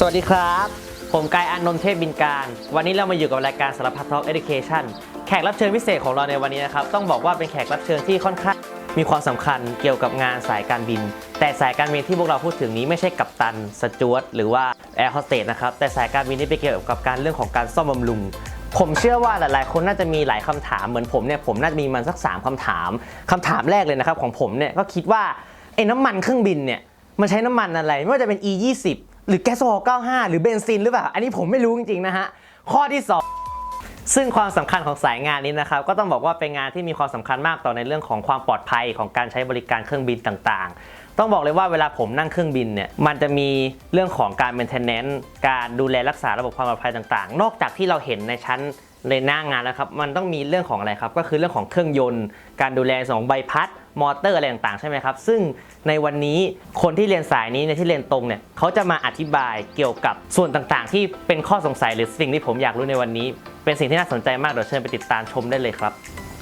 สวัสดีครับ ผมกายอานนท์เทพบินการ วันนี้เรามาอยู่กับรายการสารพัดทอล์กเอ c a t i o n แขกรับเชิญพิเศษของเราในวันนี้นะครับ ต้องบอกว่าเป็นแขกรับเชิญที่ค่อนข้างมีความสำคัญเกี่ยวกับงานสายการบิน แต่สายการบินที่พวกเราพูดถึงนี้ไม่ใช่กัปตัน สจวตหรือว่าแอร์โฮสเตสนะครับ แต่สายการบินที่ไปเกี่ยวกับการเรื่องของการซ่อมบำรุงผมเชื่อว่าหลาย ๆ คนน่าจะมีหลายคำถามเหมือนผมเนี่ยผมน่าจะมีมันสัก 3คำถามคำถามแรกเลยนะครับของผมเนี่ยก็คิดว่าไอ้น้ำมันเครื่องบินเนี่ยมันใช้น้ำมันอะไรไม่ว่าจะเป็น E 2 0 หรือแก๊สโซฮอล์95 หรือเบนซินหรือเปล่า อันนี้ผมไม่รู้จริงๆนะฮะ ข้อที่ 2 ซึ่งความสำคัญของสายงานนี้นะครับ ก็ต้องบอกว่าเป็นงานที่มีความสำคัญมากต่อในเรื่องของความปลอดภัยของการใช้บริการเครื่องบินต่างๆ ต้องบอกเลยว่าเวลาผมนั่งเครื่องบินเนี่ย มันจะมีเรื่องของการ maintenance การดูแลรักษาระบบความปลอดภัยต่างๆ นอกจากที่เราเห็นในชั้นในหน้างานแล้วครับ มันต้องมีเรื่องของอะไรครับ ก็คือเรื่องของเครื่องยนต์ การดูแลสองใบพัด มอเตอร์อะไรต่างๆใช่ไหมครับ ซึ่งในวันนี้คนที่เรียนสายนี้ในที่เรียนตรงเนี่ยเขาจะมาอธิบายเกี่ยวกับส่วนต่างๆ ที่เป็นข้อสงสัยหรือสิ่งที่ผมอยากรู้ในวันนี้ เป็นสิ่งที่น่าสนใจมากเดี๋ยวเชิญไปติดตามชมได้เลยครับ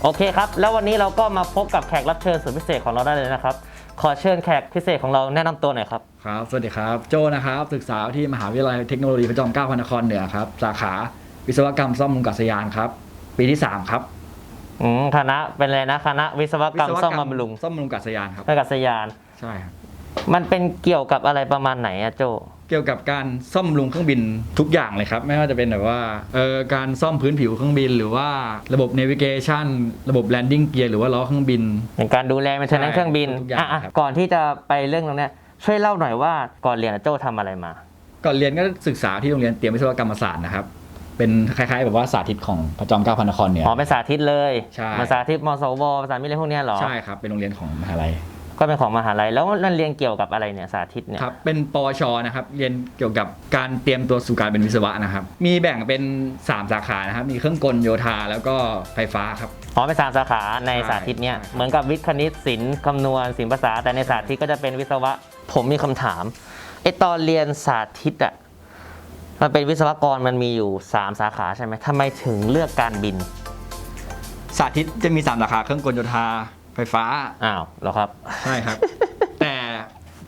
โอเคครับ แล้ววันนี้เราก็มาพบกับแขกรับเชิญสุดพิเศษของเราได้เลยนะครับ ขอเชิญแขกพิเศษของเราแนะนำตัวหน่อยครับ ครับ สวัสดีครับ โจนะครับ ศึกษาที่มหาวิทยาลัยเทคโนโลยีพระจอมเกล้าพระนครเหนือครับ สาขาวิศวกรรมซ่อมบำรุงอากาศยานครับ ปีที่ 3 ครับ อืมคณะเป็นอะไรนะคณะวิศวกรรมซ่อมบำรุงซ่อมบำรุงอากาศยานครับ อากาศยาน ใช่ครับ มันเป็นเกี่ยวกับอะไรประมาณไหนอะโจ เกี่ยวกับการซ่อมบำรุงเครื่องบินทุกอย่างเลยครับ ไม่ว่าจะเป็นแบบว่าเอ่อการซ่อมพื้นผิวเครื่องบิน หรือว่าระบบ navigation ระบบ landing gear หรือว่าล้อเครื่องบินเป็นการดูแลเป็นเทนใช่เครื่องบินทุกอย่างอะครับ ๆก่อนที่จะไปเรื่องตรงเนี้ยช่วยเล่าหน่อยว่าก่อนเรียนอะโจทำอะไรมา ก่อนเรียนก็ศึกษาที่โรงเรียนเตรียมวิศวกรรมศาสตร์นะครับ เป็นคล้ายๆแบบว่าสาธิตของพระจอมเกล้าพระนครเหนืออ๋อเป็นสาธิตเลยใช่ มาสาธิตมสวภาษามิตรอะไรพวกเนี้ยเหรอ ใช่ครับเป็นโรงเรียนของมหาลัยก็เป็นของมหาลัย แล้วมันเรียนเกี่ยวกับอะไรเนี่ยสาธิตเนี่ย ครับเป็นปวชนะครับเรียนเกี่ยวกับการเตรียมตัวสู่การเป็นวิศวะนะครับ มีแบ่งเป็น 3 สาขานะครับมีเครื่องกลโยธาแล้วก็ไฟฟ้าครับ อ๋อเป็นสามสาขาในใช่สาธิตเนี่ย ใช่ เหมือนกับวิทย์คณิตศิลป์คำนวณศิลปภาษา แต่ในสาธิตก็จะเป็นวิศวะ ผมมีคำถามไอตอนเรียนสาธิตอะ มันเป็นวิศวกรมันมีอยู่ 3 สาขาใช่ไหมทำไมถึงเลือกการบิน สาธิตจะมี3สาขาเครื่องกลโยธาไฟฟ้า อ้าวเหรอครับ ใช่ครับ แต่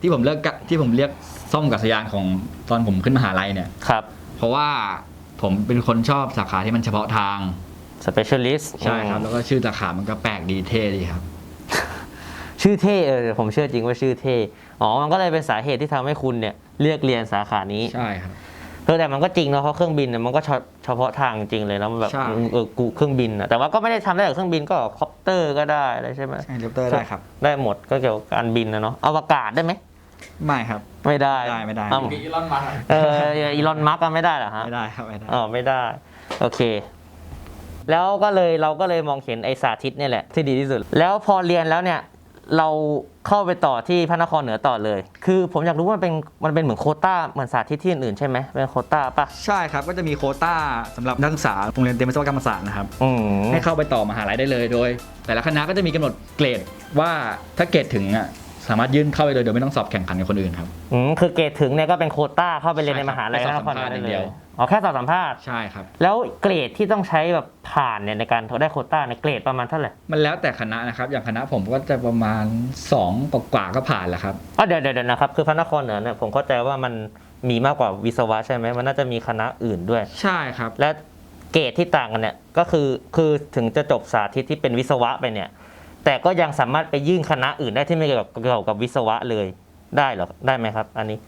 ที่ผมเลือกกะที่ผมเรียกซ่อมกับสยานของตอนผมขึ้นมหาลัยเนี่ย ครับ เพราะว่าผมเป็นคนชอบสาขาที่มันเฉพาะทาง specialist ใช่ครับ แล้วก็ชื่อสาขามันก็แปลกดีเท่ดีครับ ชื่อเท่เออผมเชื่อจริงว่าชื่อเท่ อ๋อ มันก็เลยเป็นสาเหตุที่ทำให้คุณเนี่ยเลือกเรียนสาขานี้ ใช่ครับ เออแต่มันก็จริงเนาะเพราะเครื่องบินเนี่ยมันก็เฉเฉพาะทางจริงเลยแล้วมันแบบใช่ เออกูเครื่องบินอะแต่ว่าก็ไม่ได้ทำได้กับเครื่องบินก็คอปเตอร์ก็ได้อะไรใช่ไหมใช่เดปเตอร์ได้ครับ ได้หมดก็เกี่ยวกับการบินนะเนาะอวกาศได้ไหมไม่ครับ ไม่ได้ไม่ได้ไม่ได้เอ้ามีอีลอนมัสก์เอออีลอนมัสก์ก็ไม่ได้เหรอฮะ ไม่ได้ครับไม่ได้ อ๋อไม่ได้ โอเค แล้วก็เลยเราก็เลยมองเห็นไอสาธิตเนี่ยแหละที่ดีที่สุด แล้วพอเรียนแล้วเนี่ย เราเข้าไปต่อที่พระนครเหนือต่อเลย คือผมอยากรู้ว่ามันเป็นมันเป็นเหมือนโควต้าเหมือนสาธิตที่อื่นๆใช่ไหมเป็นโควต้าปะใช่ครับ ก็จะมีโควต้าสำหรับนักศึกษาโรงเรียนเตรียมวิศวกรรมศาสตร์นะครับ อืมให้เข้าไปต่อมหาลัยได้เลยโดย แต่ละคณะก็จะมีกำหนดเกรดว่าถ้าเกรดถึงอะสามารถยื่นเข้าไปเลยโดยไม่ต้องสอบแข่งขันกับคนอื่นครับ อืมคือเกรดถึงเนี่ยก็เป็นโควต้าเข้าไปเรียนในใช่มครับหาลัยแค่พสระอบนครเหนือสัมภาษณ์ได้อย่างเลเดียยว อ๋อแค่สอบสัมภาษณ์ ใช่ครับ แล้วเกรดที่ต้องใช้แบบผ่านเนี่ยในการได้โควต้าเนี่ยเกรดประมาณเท่าไหร่ มันแล้วแต่คณะนะครับ อย่างคณะผมก็จะประมาณ2กว่าๆก็ผ่านแล้วครับอ๋อเดี๋ยวเดี๋ยวเดี๋ยวนะครับ คือพระนครเหนือเนี่ยผมเข้าใจว่ามันมีมากกว่าวิศวะใช่ไหมมันน่าจะมีคณะอื่นด้วย ใช่ครับ และเกรดที่ต่างกันเนี่ยก็คือคือถึงจะจบสาธิตที่เป็นวิศวะไปเนี่ย แต่ก็ยังสามารถไปยื่นคณะอื่นได้ที่ไม่เกี่ยวกับเกี่ยวกับวิศวะเลยได้เหรอได้ไหมครับ อันนี้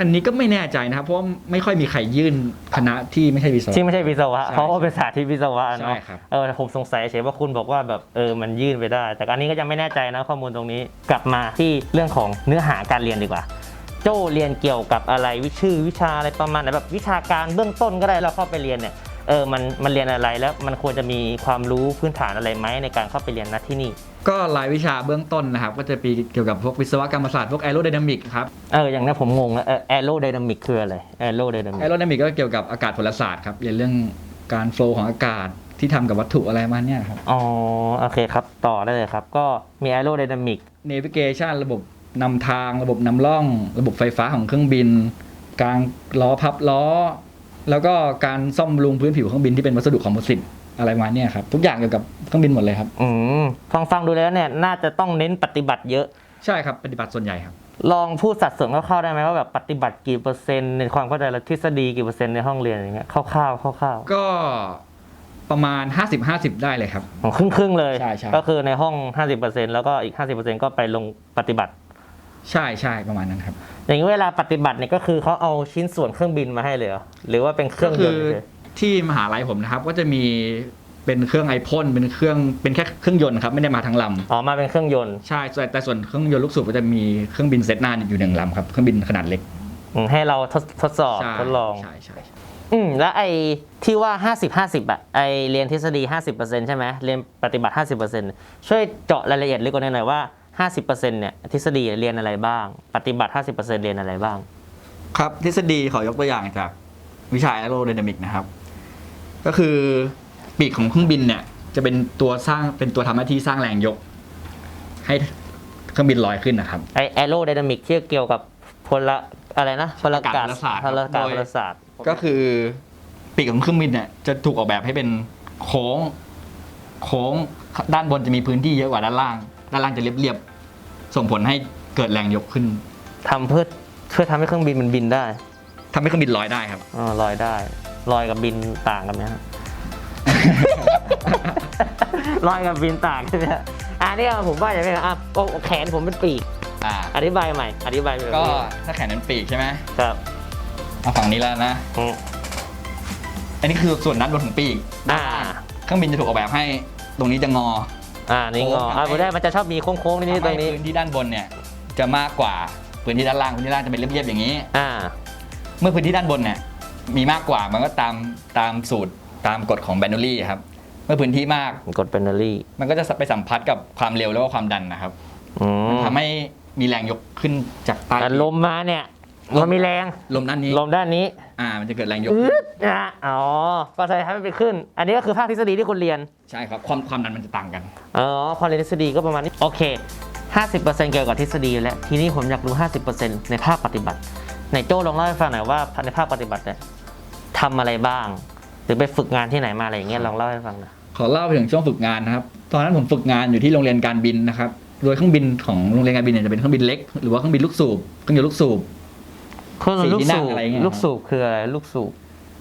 อันนี้ก็ไม่แน่ใจนะครับ เพราะว่าไม่ค่อยมีใครยื่นคณะที่ไม่ใช่วิศวะ ที่ไม่ใช่วิศวะ ใช่เพราะว่าเป็นสาธิตวิศวะใช่เนาะครับ เออผมสงสัยเฉยว่าคุณบอกว่าแบบเออมันยื่นไปได้ แต่อันนี้ก็ยังไม่แน่ใจนะข้อมูลตรงนี้กลับมาที่เรื่องของเนื้อหาการเรียนดีกว่า โจเรียนเกี่ยวกับอะไรวิชื่อวิชาอะไรประมาณไหนแบบวิชาการเบื้องต้นก็ได้เราเข้าไปเรียนเนี่ย เออมันมันเรียนอะไรแล้วมันควรจะมีความรู้พื้นฐานอะไรไหมในการเข้าไปเรียนณที่นี่ ก็รายวิชาเบื้องต้นนะครับ ก็จะมีเกี่ยวกับพวกวิศวกรรมศาสตร์พวกแอโรไดนามิกครับเอออย่างนี้ผมงงนะเออแอโรไดนามิกคืออะไรแอโรไดนามิแอกโรไดนามิกก็เกี่ยวกับอากาศพลศาสตร์ครับเรียนเรื่องการโฟลว์ของอากาศที่ทำกับวัตถุอะไรมาเนี่ยครับอ๋อโอเคครับต่อได้เลยครับ ก็มีแอโรไดนามิก navigation ระบบนำทางระบบนำร่อง ระบบไฟฟ้าของเครื่องบิน การล้อพับล้อ แล้วก็การซ่อมบำรุงพื้นผิวเครื่องบินที่เป็นวัสดุคอมโพสิตอะไรมาเนี่ยครับทุกอย่างเกี่ยวกับเครื่องบินหมดเลยครับ อืมฟังฟังดูแล้วเนี่ยน่าจะต้องเน้นปฏิบัติเยอะ ใช่ครับปฏิบัติส่วนใหญ่ครับ ลองพูดสัดส่วนคร่าวๆได้ไหมว่าแบบปฏิบัติกี่เปอร์เซ็นต์ในความเข้าใจและทฤษฎีกี่เปอร์เซ็นต์ในห้องเรียนอย่างเงี้ยคร่าวๆคร่าวก็ประมาณ 50-50 ได้เลยครับ ๆของครึ่งครึ่งๆเลย ใช่ใช่ ก็คือในห้อง 50%แล้วก็อีก 50%ก็ไปลงปฏิบัติ ใช่ใช่ประมาณนั้นครับ อย่างนี้เวลาปฏิบัติเนี่ยก็คือเขาเอาชิ้นส่วนเครื่องบินมาให้เลยเหรอหรือว่าเป็นเครื่องยคืนต์อเฉยที่มหาลัยผมนะครับ ก็จะมีเป็นเครื่องไอพ่นเป็นเครื่องเป็นแค่เครื่องยนต์ครับไม่ได้มาทั้งลๆอ๋อมาเป็นเครื่องยนต์ำใช่แต่แต่ส่วนเครื่องยนต์ลูกสูบก็จะมีเครื่องบินเซตหน้าอยู่หนึ่งลำครับเครื่องบินขนาดเล็กอืมให้เราทดทดสอบใช่ทดลองใช่ใช่ใช่อืมแล้วไอ้ที่ว่า 50 50อะไอเรียนทฤษฎี 50%ใช่ไหมเรียนปฏิบัติ 50%ช่วยเจาะรายละเอียดลึกกว่านี้หน่อยว่า 50%เนี่ยทฤษฎีเรียนอะไรบ้าง ปฏิบัติ 50%เรียนอะไรบ้าง ครับทฤษฎีขอยกตัวอย่างจากวิชาแอโรไดนามิกนะครับ ก็คือปีกของเครื่องบินเนี่ย จะเป็นตัวสร้างเป็นตัวทำหน้าที่สร้างแรงยก ให้เครื่องบินลอยขึ้นนะครับไอแอโรไดนามิกที่เกี่ยวกับพลอะไรนะพลอากาศพลศาสตร์พลอากาศโดยพลศาสตร์ก็คือปีกของเครื่องบินเนี่ยจะถูกออกแบบให้เป็นโค้ง โค้งด้านบนจะมีพื้นที่เยอะกว่าด้านล่าง ด้านล่างจะเรียบๆส่งผลให้เกิดแรงยกขึ้นทำเพื่อเพื่อทำให้เครื่องบินมันบินได้ทำให้เครื่องบินลอยได้ครับ อ๋อลอยได้ลอยกับบินต่างกันไหมฮะ ลอยกับบินต่างใช่ไหมฮะอันนี้ผมว่าอย่างนี้นะอะโอ้แขนผมเป็นปีกอ่าอธิบายใหม่ อธิบายใหม่ก็ถ้าแขนเป็นปีกใช่ไหมครับเอาฝั่งนี้แล้วนะ อืมอันนี้คือส่วนด้านบนของปีกอ่า เครื่องบินจะถูกออกแบบให้ตรงนี้จะงอ อ่านี่งอโค้งอ่าผมได้มันจะชอบมีโค้งๆนิดๆตรงนี้ทำให้พื้นที่ด้านบนเนี่ยจะมากกว่าพื้นที่ด้านล่างพื้นที่ด้านล่างจะเป็นเรียบๆอย่างนี้ อ่า เมื่อพื้นที่ด้านบนเนี่ยมีมากกว่ามันก็ตามตามสูตรตามกฎของแบนนูลี่ครับ เมื่อพื้นที่มากกดเบนเนอรี่มันก็จะไปสัมผัสกับความเร็วแล้วก็ความดันนะครับอืมทำให้มีแรงยกขึ้นจากใต้แต่ลมมาเนี่ย มันมีแรง ลมด้านนี้ลมด้านนี้ อ่ามันจะเกิดแรงยกอืขึ้นดอะอ๋อ ก็จะทำให้มันไปขึ้น อันนี้ก็คือภาคทฤษฎีที่คุณเรียน ใช่ครับ ความความดันมันจะต่างกัน อ๋อ ความเรียนทฤษฎีก็ประมาณนี้ โอเค 50%เกี่ยวกับทฤษฎีแล้ว ทีนี้ผมอยากรู้ 50%ในภาคปฏิบัติไหนโจ้ลองเล่าให้ฟังหน่อยว่าในภาคปฏิบัติเนี่ยทำอะไรบ้าง หรือไปฝึกงานที่ไหนมาอะไรอย่างเงี้ยลองเล่าให้ฟังหน่อย ขอเล่าไปถึงช่วงฝึกงานนะครับ ตอนนั้นผมฝึกงานอยู่ที่โรงเรียนการบินนะครับ โดยเครื่องบินของโรงเรียนการบินเนี่ยจะเป็นเครื่องบินเล็ก หรือว่าเครื่องบินลูกสูบ เครื่องยนต์ลูกสูบ เครื่องสี่ลูกที่นั่สูงบอะไรเงี้ย ลูกสูบคืออะไรลูกสูบ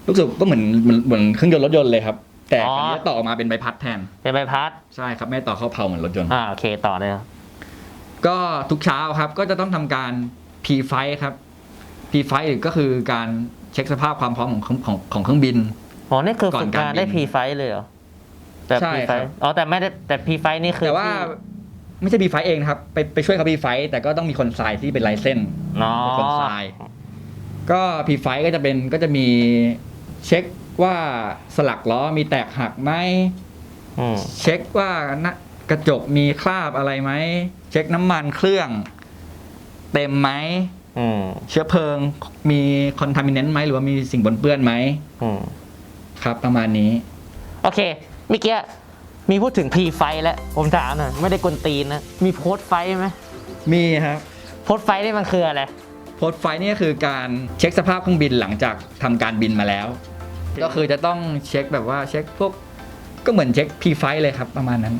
ลูกสูบก็เหมือนเหมือนเหมือนเครื่องยนต์รถยนต์เลยครับ แต่อ๋ออันนี้ต่อออกมาเป็นใบพัดแทน เป็นใบพัดใช่ครับไม่ได้ต่อเข้าเพลาเหมือนรถยนต์ อ่าโอเคต่อเลยครับก็ทุกเช้าครับก็จะต้องทำการ P ไฟครับ P ไฟก็คือการเช็คสภาพความพร้อมของของของของเครื่องบิน อ๋อนี่คือก่อนฝึกการงานได้บินพีไฟเลยเหรอแต่ใช่พีไฟครับ อ๋อแต่ไม่ได้แต่พีไฟนี่คือแต่ว่าที่ไม่ใช่ P ไฟเองนะครับ ไปไปช่วยเขา P ไฟแต่ก็ต้องมีคนทรายที่เป็นไลเซนส์อ๋อเป็นคนทราย ก็ P ไฟก็จะเป็นก็จะมีเช็คว่าสลักล้อมีแตกหักไหมอืมเช็คว่าหน้ากระจกมีคราบอะไรไหมเช็คน้ำมันเครื่อง เต็มไหมอืมเชื้อเพลิงมีคอนทามิเนนต์ไหมหรือว่ามีสิ่งปนเปื้อนไหมอืม ครับ ประมาณนี้ โอเคเมื่อกี้มีพูดถึงพีไฟแล้ว ผมถามหน่อยไม่ได้กวนตีนนะ มีโพสต์ไฟไหมมีครับ โพสต์ไฟนี่มันคืออะไร โพสต์ไฟนี่ก็คือการเช็คสภาพเครื่องบินหลังจากทำการบินมาแล้ว ก็คือจะต้องเช็คแบบว่าเช็คพวกก็เหมือนเช็คพีไฟเลยครับประมาณนั้น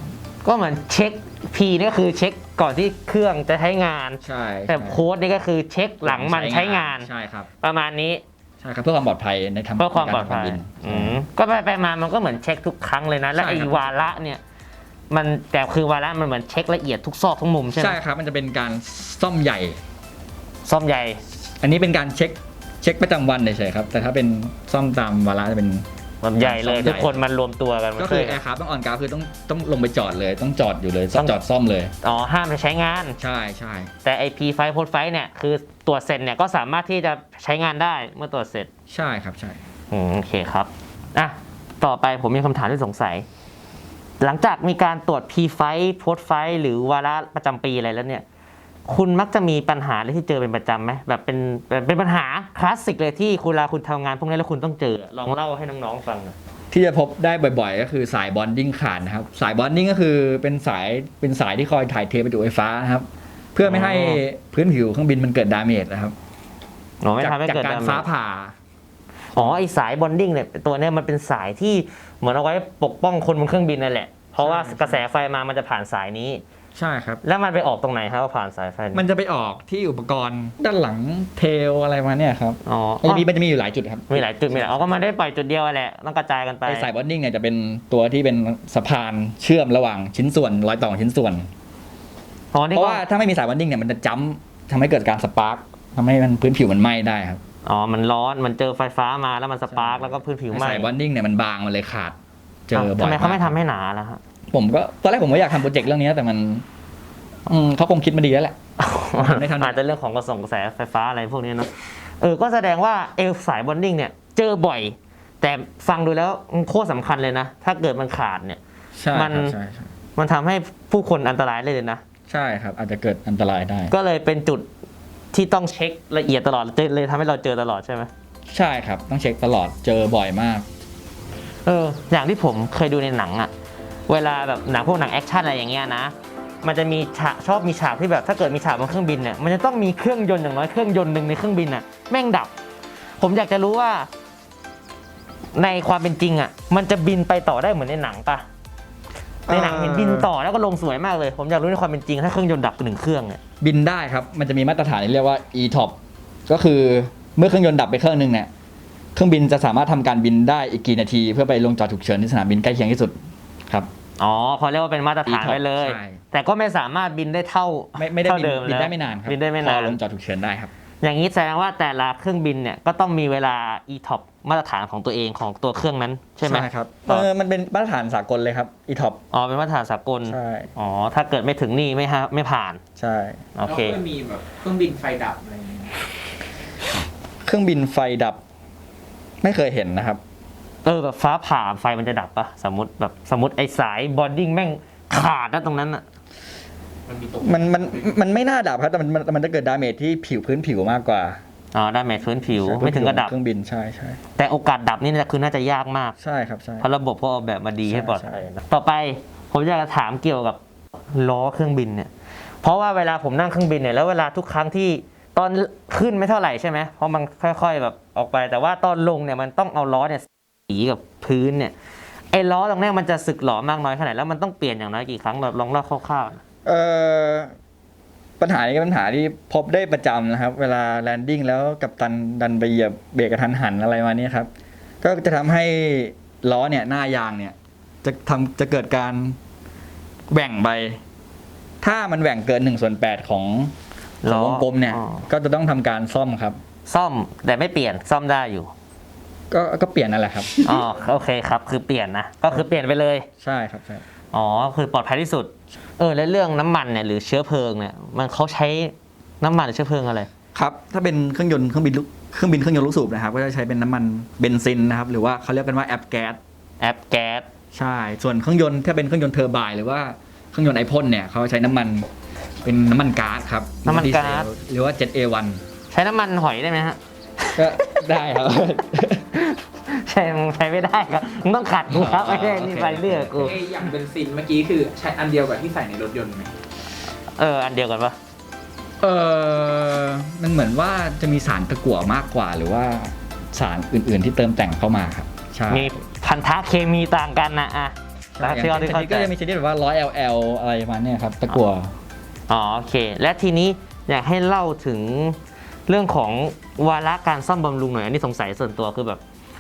ก็เหมือนเช็ค P นี่ก็คือเช็คก่อนที่เครื่องจะใช้งานใช่แต่โค้ดนี่ก็คือเช็คหลังมันใช้งานใช่ครับ ประมาณนี้ใช่ครับเพื่อความปลอดภัยในทำเพื่อความปลอดภัยในการทำการบินอืมก็ไปไปมามันก็เหมือนเช็คทุกครั้งเลยนะ และใช่ไอ้ครับวาระเนี่ยมันแต่คือวาระมันเหมือนเช็คละเอียดทุกซอกทุกมุมใช่ไหมใช่ครับ มันจะเป็นการซ่อมใหญ่ ซ่อมใหญ่ อันนี้เป็นการเช็คเช็คประจำวันเฉยๆครับ แต่ถ้าเป็นซ่อมตามวาระจะเป็นแบบใหญ่เลยซ่อมใหญ่ ทุกคนมันรวมตัวกันมาก็ช่คืวอย แอกันร์คราฟต้องออนกราฟคือต้องต้องลงไปจอดเลย ต้องจอดอยู่เลยต้อง จอดซ่อมเลย อ๋อห้ามไปใช้งาน ใช่ใช่แต่ไอพีไฟโพสไฟเนี่ยคือตรวจเสร็จเนี่ยก็สามารถที่จะใช้งานได้เมื่อตรวจเสร็จใช่ครับใช่ อืมโอเคครับอะต่อไปผมมีคำถามที่สงสัย หลังจากมีการตรวจ P ไฟโพสไฟหรือวาระประจำปีอะไรแล้วเนี่ย คุณมักจะมีปัญหาอะไรที่เจอเป็นประจำไหมแบบเป็นเป็นเป็นปัญหาคลาสสิกเลยที่คุณเวลาคุณทำงานพวกนี้แล้วคุณต้องเจอ ลองเล่าให้น้องๆฟังหน่อย ที่จะพบได้บ่อยๆ ก็คือสายบอนดิ้งขาดนะครับ สายบอนดิ้งก็คือเป็นสายเป็นสายที่คอยถ่ายเทประจุไฟฟ้านะครับ เพื่อไม่ให้พื้นผิวเครื่องบินมันเกิดดาเมจนะครับอ๋อไม่จากทำให้จากเกิดการดาเมฟ้าจผ่า อ๋อไอสายบอนดิ้งเนี่ยตัวเนี้ยมันเป็นสายที่เหมือนเอาไว้ปกป้องคนบนเครื่องบินนั่นแหละ เพราะว่าใช่กระแสไฟมามันจะผ่านสายนี้ ใช่ครับ แล้วมันไปออกตรงไหนครับว่าผ่านสายไฟมันจะไปออกที่อุปกรณ์ด้านหลังเทลอะไรมาเนี่ยครับอ๋อมันจะมีมันจะมีอยู่หลายจุดครับมีหลายจุดมีหลายเอาก็มาได้ปล่อยจุดเดียวแหละต้องกระจายกันไปไอสายบอนดิ้งเนี่ยจะเป็นตัวที่เป็นสะพานเชื่อมระหว่างชิ้นส่วนรอยต่อของชิ้นส่วนอ๋อนี่เพราะก็ว่าถ้าไม่มีสายบอนดิ้งเนี่ยมันจะจ้ำทำให้เกิดการสปาร์กทำให้มันพื้นผิวมันไหม้ได้ครับอ๋อ มันร้อน มันเจอไฟฟ้ามาแล้วมันสปาร์กแล้วก็พื้นผิวไหม้สายบอนดิ้งเนี่ยมันบางมันเลยขาด เจอบ่ทำอยไมเขาไม่กทำให้หนาล่ะฮะ ผมก็ตอนแรกผมก็อยากทำโปรเจกต์เรื่องนี้แต่มันอืมเขาคงคิดมาดีแล้วแหละ ไม่ทัน อาจจะเรื่องของกระส่งกระแสไฟฟ้าอะไรพวกนี้เนอะเออก็แสดงว่าเอลสายบอนดิ้งเนี่ย เจอบ่อย แต่ฟังดูแล้วมันโคตรสำคัญเลยนะ ถ้าเกิดมันขาดเนี่ย ใช่มันครับใช่ใช่มันทำให้ผู้คนอันตรายเลยเลยนะ ใช่ครับ อาจจะเกิดอันตรายได้ ก็เลยเป็นจุดที่ต้องเช็คละเอียดตลอดเลยทำให้เราเจอตลอดใช่ไหม ใช่ครับ ต้องเช็คตลอดเจอบ่อยมาก เอออย่างที่ผมเคยดูในหนังอะ เวลาแบบหนังพวกหนังแอคชั่นอะไรอย่างเงี้ยนะมันจะมีฉากชอบมีฉากที่แบบถ้าเกิดมีฉากบนเครื่องบินเนี่ยมันจะต้องมีเครื่องยนต์อย่างน้อยเครื่องยนต์หนึ่งในเครื่องบินอะแม่งดับ ผมอยากจะรู้ว่า ในความเป็นจริงอะมันจะบินไปต่อได้เหมือนในหนังปะในหนังเห็นบินต่อแล้วก็ลงสวยมากเลย ผมอยากรู้ในความเป็นจริง ถ้าเครื่องยนต์ดับหนึ่งเครื่องเนี่ยบินได้ครับ มันจะมีมาตรฐานที่เรียกว่า e-top ก็คือเมื่อเครื่องยนต์ดับไปเครื่องหนึงเนี่ยเครื่องบินจะสามารถทำการบินได้อีกกี่นาที เพื่อไปลงจอดฉุกเฉินที่สนามบินใกล้เคียงที่สุด ครับ อ๋อเขาเรียกว่าเป็นมาตรฐาน E-top ไว้เลย ใช่ แต่ก็ไม่สามารถบินได้เท่าไม่ไม่ได้เท่าบินเดิมบินได้แล้วไม่นานครับบินได้ไม่พนาอนลงจอดฉุกเฉินได้ครับ อย่างนี้แสดงว่าแต่ละเครื่องบินเนี่ยก็ต้องมีเวลา e-top มาตรฐานของตัวเองของตัวเครื่องนั้นใช่ไหม ครับต่เอออมันเป็นมาตรฐานสากลเลยครับ e-top อ๋อเป็นมาตรฐานสากลใช่อ๋อถ้าเกิดไม่ถึงนี่ไม่ฮะไม่ผ่านใช่ โอเค แล้วก็มีแบบเครื่องบินไฟดับอะไรอย่างเงี้ย เครื่องบินไฟดับ ไม่เคยเห็นนะครับ เออแบบฟ้าผ่าไฟมันจะดับปะสมมติแบบสมมติไอ้สายบอนดิ้งแม่งขาดนะตรงนั้นอะมันมีตกมันมันมันไม่น่าดับครับแต่มันมันมันจะเกิดดาเมจที่ผิวพื้นผิวมากกว่าอ๋อได้แมทพื้นผิวไม่ถึงกระดับ เครื่องบินใช่ใช่แต่โอกาสดับนี่นะคือน่าจะยากมาก ใช่ครับใช่ เพราะระบบเขาออกแบบมาดีใช่ให้ปลอดภัยใช่นะต่อไปผมอยากจะถามเกี่ยวกับล้อเครื่องบินเนี่ย เพราะว่าเวลาผมนั่งเครื่องบินเนี่ยแล้วเวลาทุกครั้งที่ตอนขึ้นไม่เท่าไหร่ใช่ไหมเพราะมันค่อย ๆ แบบออกไป แต่ว่าตอนลงเนี่ยมันต้องเอาล้อเนี่ย สีกับพื้นเนี่ยไอ้ล้อตรงเนี้ยมันจะสึกหลอมากน้อยขนาดไหนแล้วมันต้องเปลี่ยนอย่างน้อยกี่ครั้งเราลองเล่าคร่าวๆนะเอ่อปัญหานี้เป็นปัญหาที่พบได้ประจำนะครับ เวลาแลนดิ้งแล้วกับตันดันไปเหยียบเบรกกระทันหันอะไรมาเนี่ยครับก็จะทำให้ล้อเนี่ยหน้ายางเนี่ย จะทำจะเกิดการแหว่งไป ถ้ามันแหว่งเกินหนึ่งส่วนแปดของของวงกลมเนี่ย อ๋อก็จะต้องทำการซ่อมครับ ซ่อมแต่ไม่เปลี่ยนซ่อมได้อยู่ ก็ก็เปลี่ยนนั่นแหละครับ อ๋อโอเคครับ คือเปลี่ยนนะ ก็คือเปลี่ยนไปเลย ใช่ครับใช่อ๋อ คือปลอดภัยที่สุด เออ แล้วเรื่องน้ำมันเนี่ยหรือเชื้อเพลิงเนี่ย มันเขาใช้น้ำมันหรือเชื้อเพลิงอะไร ครับ ถ้าเป็นเครื่องยนต์เครื่องบินลูกเครื่องบินเครื่องยนต์ลูกสูบนะครับ ก็จะใช้เป็นน้ำมันเบนซินนะครับ หรือว่าเขาเรียกกันว่าแอปแก๊ส แอปแก๊ส ใช่ ส่วนเครื่องยนต์ถ้าเป็นเครื่องยนต์เทอร์ไบน์หรือว่าเครื่องยนต์ไอพ่นเนี่ยเขาใช้น้ำมันเป็นน้ำมันก๊าซครับน้ำมันก๊าซ หรือว่า Jet A1 ใช้น้ำมันหอยได้ไหมฮะ ก็ได้ครับใช่มึงใช้ไม่ได้ครับมึงต้องขัดกูครับไม่ใช่นี่ไปเรื่อยกูเอ้ยอย่างเบนซินเมื่อกี้คือใช้อันเดียวกับที่ใส่ในรถยนต์ไหมเออ อันเดียวกันปะเออมันเหมือนว่าจะมีสารตะกั่วมากกว่า หรือว่าสารอื่น ๆ ที่เติมแต่งเข้ามาครับใช่มีพันธะเคมีต่างกันนะอะใช่ที่เขาที่ชเขานิดใจก็จะมีชนิดแบบว่า100 LL อะไรประมาณเนี้ยครับตะกั่วอ๋อโอเค และทีนี้อยากให้เล่าถึงเรื่องของวาระการซ่อมบำรุงหน่อย อันนี้สงสัยส่วนตัวคือแบบ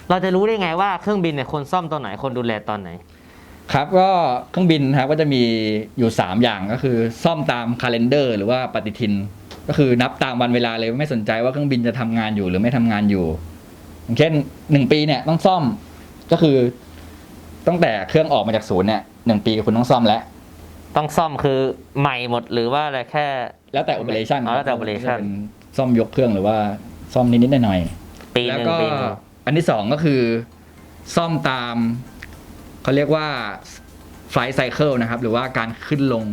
เราจะรู้ได้ไงว่าเครื่องบินเนี่ยคนซ่อมตอนไหนคนดูแลตอนไหน ครับก็เครื่องบินนะครับก็จะมีอยู่ 3 อย่างก็คือซ่อมตามคาล endar หรือว่าปฏิทิน ก็คือนับตามวันเวลาเลยไม่สนใจว่าเครื่องบินจะทำงานอยู่หรือไม่ทำงานอยู่ อย่างเช่น1ปีเนี่ยต้องซ่อมก็คือตั้งแต่เครื่องออกมาจากศูนย์เนี่ยหนึ่งปีคุณต้องซ่อมแล้ว ต้องซ่อมคือใหม่หมดหรือว่าอะไรแค่ แล้วแต่ operation อ๋อแล้วแต่ operation จะเป็นซ่อมยกเครื่องหรือว่าซ่อมนิดๆหน่อยๆ ปีหแล้วนึ่งก็ปีหนึ่ง อันที่สองก็คือซ่อมตามเขาเรียกว่า flight cycle นะครับ หรือว่าการขึ้นลง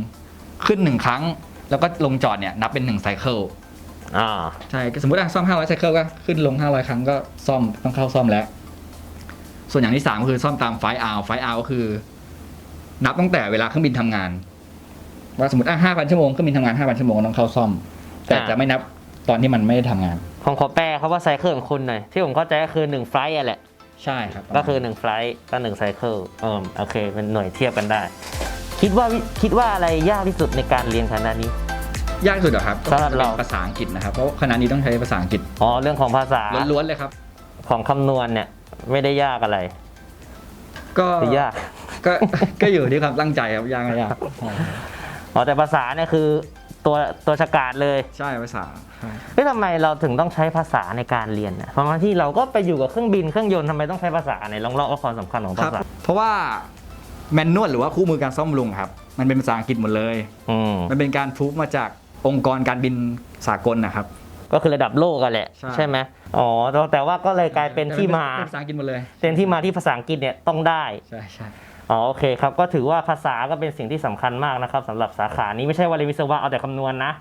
ขึ้นหนึ่งครั้ง แล้วก็ลงจอดเนี่ยนับเป็นหนึ่งไซเคิลอ่าใช่ สมมติอะซ่อม 500ไซเคิลก็ขึ้นลง 500 ครั้งก็ซ่อมต้องเข้าซ่อมแล้ว ส่วนอย่างที่สามก็คือซ่อมตามไฟอาร์ไฟอาร์ก็คือ นับตั้งแต่เวลาเครื่องบินทำงาน ว่าสมมติอะ5,000 ชั่วโมงเครื่องบินทำงาน 5,000 ชั่วโมงก็ต้องเข้าซ่อม แต่อ่าจะไม่นับ ตอนที่มันไม่ได้ทำงาน ผมขอแปลเขาว่าไซเคิลของคุณหน่อยที่ผมเข้าใจก็คือ1ไฟล์อะแหละ ใช่ครับก็คือ1ไฟล์ก็1ไซเคิลเออโอเคเป็นหน่วยเทียบกันได้ คิดว่าคิดว่าอะไรยากที่สุดในการเรียนคณะนี้ ยากที่สุดเหรอครับสำหรับเรา ก็จะเป็นภาษาอังกฤษนะครับเพราะคณะนี้ต้องใช้ภาษาอังกฤษอ๋อเรื่องของภาษาล้วนๆเลยครับ ของคำนวณเนี่ยไม่ได้ยากอะไรก็หรือยากก็ก็อยู่ที่ความตั้งใจครับยากไม่ยากอ๋อแต่ภาษาเนี่ยคือ ตัวตัวฉกาจเลยใช่ภาษาใช่เฮ้ยทำไมเราถึงต้องใช้ภาษาในการเรียนเนี่ยเพราะว่าที่เราก็ไปอยู่กับเครื่องบินเครื่องยนต์ทำไมต้องใช้ภาษาในลองเล่าว่าความสำคัญของครัภาบษาเพราะว่าแมนนวลหรือว่าคู่มือการซ่อมบำรุงครับ มันเป็นภาษาอังกฤษหมดเลย อืมมันเป็นการพูฟมาจากองค์กรการบินสากลนะครับ ก็คือระดับโลกกันแหละ ใช่ ใช่ไหมอ๋อแต่แต่ว่าก็เลยกลายเป็นที่มา เป็นภาษาอังกฤษหมดเลย เป็นที่มาที่ภาษาอังกฤษเนี่ยต้องได้ ใช่ใช่ อ๋อโอเคครับก็ถือว่าภาษาก็เป็นสิ่งที่สำคัญมากนะครับสำหรับสาขานี้ไม่ใช่ว่าเรียนวิศวะเอาแต่คำนวณนะ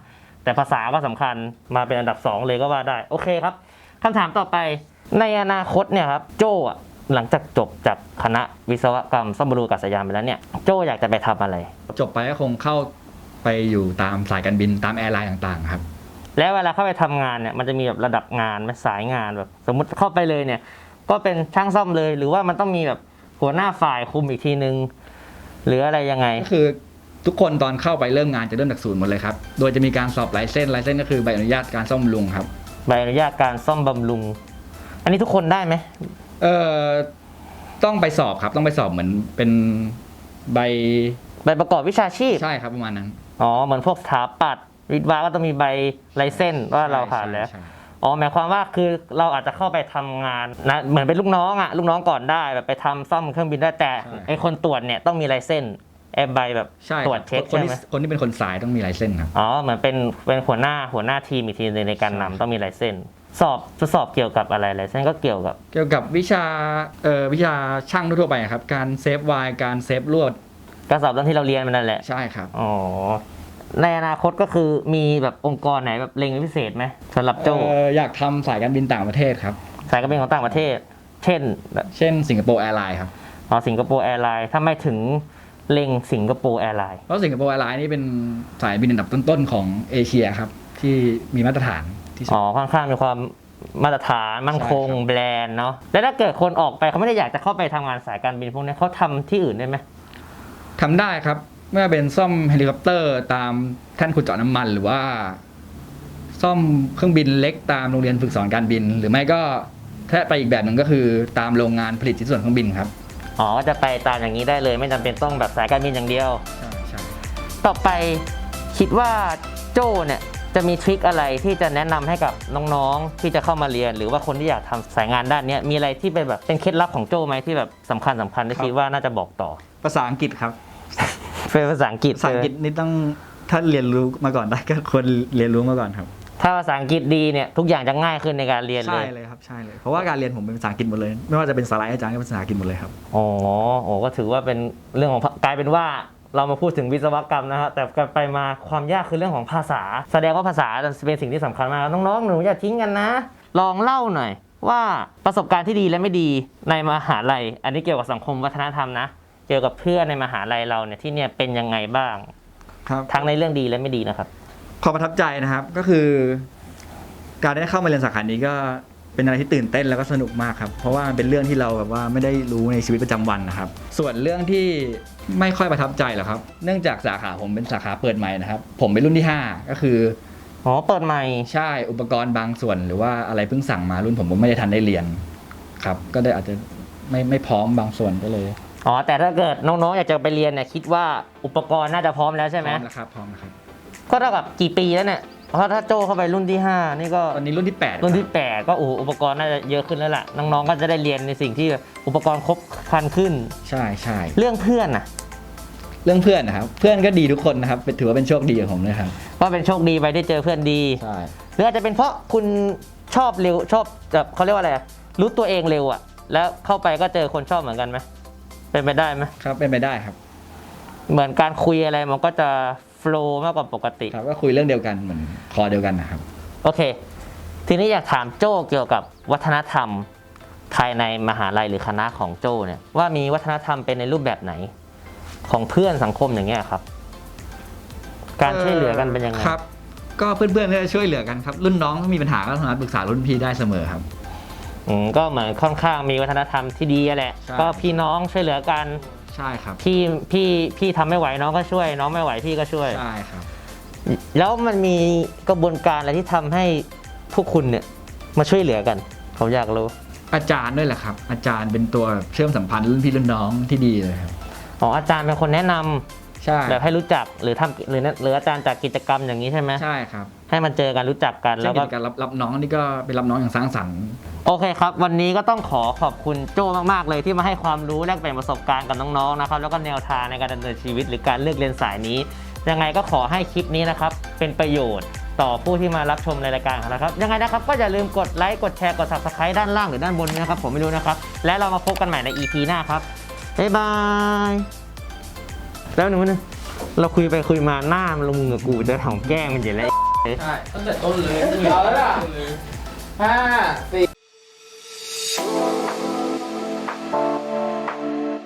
แต่ภาษาก็สำคัญมาเป็นอันดับ 2 เลยก็ว่าได้โอเคครับคำถามต่อไปในอนาคตเนี่ยครับโจ้อะหลังจากจบจากคณะวิศวกรรมซ่อมบำรุงอากาศยานไปแล้วเนี่ยโจ้อยากจะไปทำอะไร จบไปก็คงเข้าไปอยู่ตามสายการบินตามแอร์ไลน์ต่างๆครับแล้วเวลาเข้าไปทำงานเนี่ยมันจะมีแบบระดับงานไหมสายงานแบบ สมมุติเข้าไปเลยเนี่ย ก็เป็นช่างซ่อมเลยหรือว่ามันต้องมีแบบ หัวหน้าฝ่ายคุมอีกทีนึง หรืออะไรยังไง ก็คือทุกคนตอนเข้าไปเริ่มงานจะเริ่มจากศูนย์หมดเลยครับ โดยจะมีการสอบไลเซนส์ไลเซนส์ก็คือใบอนุญาตการซ่อมบำรุงครับ ใบอนุญาตการซ่อมบำรุง อันนี้ทุกคนได้ไหมเอ่อต้องไปสอบครับ ต้องไปสอบเหมือนเป็นใบใบประกอบวิชาชีพ ใช่ครับประมาณนั้นอ๋อ เหมือนพวกสถาปัตย์วิศวะก็ต้องมีใบไลเซนส์ว่าเราผ่านแล้ว ใช่ใช่ อ๋อหมายความว่าคือเราอาจจะเข้าไปทำงานนะเหมือนเป็นลูกน้องอะลูกน้องก่อนได้แบบไปทำซ่อมเครื่องบินได้แต่ไอคนตรวจเนี่ยต้องมีไลเซนส์ไอใบแบบใช่ตรวจครับเช็คคนใช่ที่ไหมคนที่เป็นคนสายต้องมีไลเซนส์ครับอ๋อเหมือนเป็นเป็นหัวหน้าหัวหน้าทีมอีกทีหนึงในการนำต้องมีไลเซนส์สอบจะสอบเกี่ยวกับอะไรไลเซนส์ก็เกี่ยวกับ เกี่ยวกับวิชาเอ่อวิชาช่างทั่วๆไปครับ การเซฟไวน์การเซฟลวดการสอบตอนที่เราเรียนมันนั่นแหละใช่ครับอ๋อ ในอนาคตก็คือมีแบบองค์กรไหนแบบเล็งเป็นพิเศษไหมสำหรับโจเอ่ออยากทำสายการบินต่างประเทศครับ สายการบินของต่างประเทศ เช่นแบบเช่นสิงคโปร์แอร์ไลน์ครับอ๋อสิงคโปร์แอร์ไลน์ทำไมถึงเล็งสิงคโปร์แอร์ไลน์เพราะสิงคโปร์แอร์ไลน์นี่เป็นสายบินอันดับต้นๆของเอเชียครับ ที่มีมาตรฐานที่สุด อ๋อค่อนข้างมีความมาตรฐานมั่นคงใช่ครับ แบรนด์เนาะแล้วถ้าเกิดคนออกไปเขาไม่ได้อยากจะเข้าไปทำงานสายการบินพวกนี้เขาทำที่อื่นได้ไหมทำได้ครับ ไม่ว่าเป็นซ่อมเฮลิคอปเตอร์ ตามแท่นขุดเจาะน้ำมันหรือว่า ซ่อมเครื่องบินเล็กตามโรงเรียนฝึกสอนการบิน หรือไม่ก็ถ้าไปอีกแบบหนึ่งก็คือตามโรงงานผลิตชิ้นส่วนเครื่องบินครับอ๋อก็จะไปตามอย่างนี้ได้เลยไม่จำเป็นต้องแบบสายการบินอย่างเดียว ใช่ใช่ต่อไปคิดว่าโจ้เนี่ยจะมีทริคอะไรที่จะแนะนำให้กับน้องๆ ที่จะเข้ามาเรียน หรือว่าคนที่อยากทำสายงานด้านนี้มีอะไรที่เป็นแบบเป็นเคล็ดลับของโจ้ไหมที่แบบสำคัญสำคัญที่คิดว่าน่าจะบอกต่อ ภาษาอังกฤษครับ เป็นภาษาอังกฤษภาษาอังกฤษนี่ต้องถ้าเรียนรู้มาก่อนได้ก็ควรเรียนรู้มาก่อนครับ ถ้าภาษาอังกฤษดีเนี่ยทุกอย่างจะง่ายขึ้นในการเรียนเลใช่ยเลยครับใช่เลยเพราะว่าการเรียนผมเป็นภาษาอังกฤษหมดเลย ไม่ว่าจะเป็นสไลด์อาจารย์ก็เป็นภาษาอังกฤษหมดเลยครับอ๋อโอ้ก็ถือว่าเป็นเรื่องของกลายเป็นว่าเรามาพูดถึงวิศวกรรมนะฮะแต่กลับไปมาความยากคือเรื่องของภาษา แสดงว่าภาษาเป็นสิ่งที่สำคัญมากน้องๆหนูอย่าทิ้งกันนะ ลองเล่าหน่อยว่าประสบการณ์ที่ดีและไม่ดีในมหาลัย อันนี้เกี่ยวกับสังคมวัฒนธรรมนะเกี่ยวกับเพื่อนในมหาลัยเราเนี่ยที่เนี่ยเป็นยังไงบ้างครับทั้งในเรื่องดีและไม่ดีนะครับความประทับใจนะครับก็คือ การได้เข้ามาเรียนสาขานี้ก็เป็นอะไรที่ตื่นเต้นแล้วก็สนุกมากครับเพราะว่ามันเป็นเรื่องที่เราแบบว่าไม่ได้รู้ในชีวิตประจำวันนะครับ ส่วนเรื่องที่ไม่ค่อยประทับใจหรอกครับ เนื่องจากสาขาผมเป็นสาขาเปิดใหม่นะครับ ผมเป็นรุ่นที่ 5 ก็คืออ๋อเปิดใหม่ใช่อุปกรณ์บางส่วน หรือว่าอะไรเพิ่งสั่งมารุ่นผมผมไม่ได้ทันได้เรียนครับ ก็ได้อาจจะไม่ไม่พร้อมบางส่วนก็เลย อ๋อแต่ถ้าเกิดน้องๆอยากจะไปเรียนเนี่ยคิดว่าอุปกรณ์น่าจะพร้อมแล้วใช่ไหมพร้อมแล้วครับพร้อมแล้วครับก็เท่ากับกี่ปีแล้วเนี่ยเพราะถ้าโจเข้าไปรุ่นที่ 5 นี่ก็ตอนนี้รุ่นที่ 8 รุ่นที่ 8 ก็โอ้โหอุปกรณ์น่าจะเยอะขึ้นแล้วล่ะน้องๆก็จะได้เรียนในสิ่งที่อุปกรณ์ครบครันขึ้น ใช่ใช่เรื่องเพื่อนน่ะเรื่องเพื่อนนะครับ เพื่อนก็ดีทุกคนนะครับเป็นถือว่าเป็นโชคดีของผมเลยครับว่าเป็นโชคดีไปได้เจอเพื่อนดีใช่หรืออาจจะเป็นเพราะคุณชอบเร็วชอบแบบเขาเรียกว่าอะไรอะรู้ตัวเองเร็วอะแล้วเข้าไปก็เจอคนชอบเหมือนกันไหม เป็นไปได้ไหมครับเป็นไปได้ครับ เหมือนการคุยอะไรมันก็จะโฟล์มากกว่าปกติ ครับก็คุยเรื่องเดียวกันเหมือนคอเดียวกันนะครับ โอเค ทีนี้อยากถามโจ้เกี่ยวกับวัฒนธรรมภายในมหาลัยหรือคณะของโจ้เนี่ยว่ามีวัฒนธรรมเป็นในรูปแบบไหน ของเพื่อนสังคมอย่างเงี้ยครับ การช่วยเหลือกันเป็นยังไง ครับ ก็เพื่อนๆก็จะช่วยเหลือกันครับ รุ่นน้องถ้ามีปัญหาก็สามารถปรึกษารุ่นพี่ได้เสมอครับ อืมก็เหมือนค่อนข้างมีวัฒนธรรมที่ดีอะแหละ ใช่ ก็พี่น้องช่วยเหลือกันใช่ครับ พี่พี่พี่ทำไม่ไหวน้องก็ช่วย น้องไม่ไหวพี่ก็ช่วย ใช่ครับ แล้วมันมีกระบวนการอะไรที่ทำให้พวกคุณเนี่ยมาช่วยเหลือกันผมอยากรู้อาจารย์ด้วยแหละครับ อาจารย์เป็นตัวเชื่อมสัมพันธ์รุ่นพี่รุ่นน้องที่ดีเลยครับ อ๋ออาจารย์เป็นคนแนะนำใช่แบบให้รู้จักหรือทำหรือหรืออาจารย์จากกิจกรรมอย่างนี้ใช่ไหมใช่ครับให้มันเจอกันรู้จักกันแล้แล้ววก็ก็การรับรับน้องนี่ก็เป็นรับน้องอย่างสร้างสรรค์ โอเคครับ วันนี้ก็ต้องขอขอบคุณโจ้มากๆเลยที่มาให้ความรู้แลกเปลี่ยนประสบการณ์กับน้องๆนะครับแล้วก็แนวทางในการดำเนินชีวิตหรือการเลือกเรียนสายนี้ ยังไงก็ขอให้คลิปนี้นะครับเป็นประโยชน์ต่อผู้ที่มารับชมในรายการของเราครับ ยังไงนะครับก็อย่าลืมกดไลค์กดแชร์กด subscribe ด้านล่างหรือด้านบนนี้นะครับผมไม่รู้นะครับ และเรามาพบกันใหม่ใน EP หน้าครับบ๊ายบายแล้วหนูนะเราคุยไปคุยมาหน้ามันลงมือกับกูจะถ่องแกล้งมันอยู่แล้วใช่ตั้งแต่ต้นเลยเอาแล้วล่ะห้าสี่ Bye.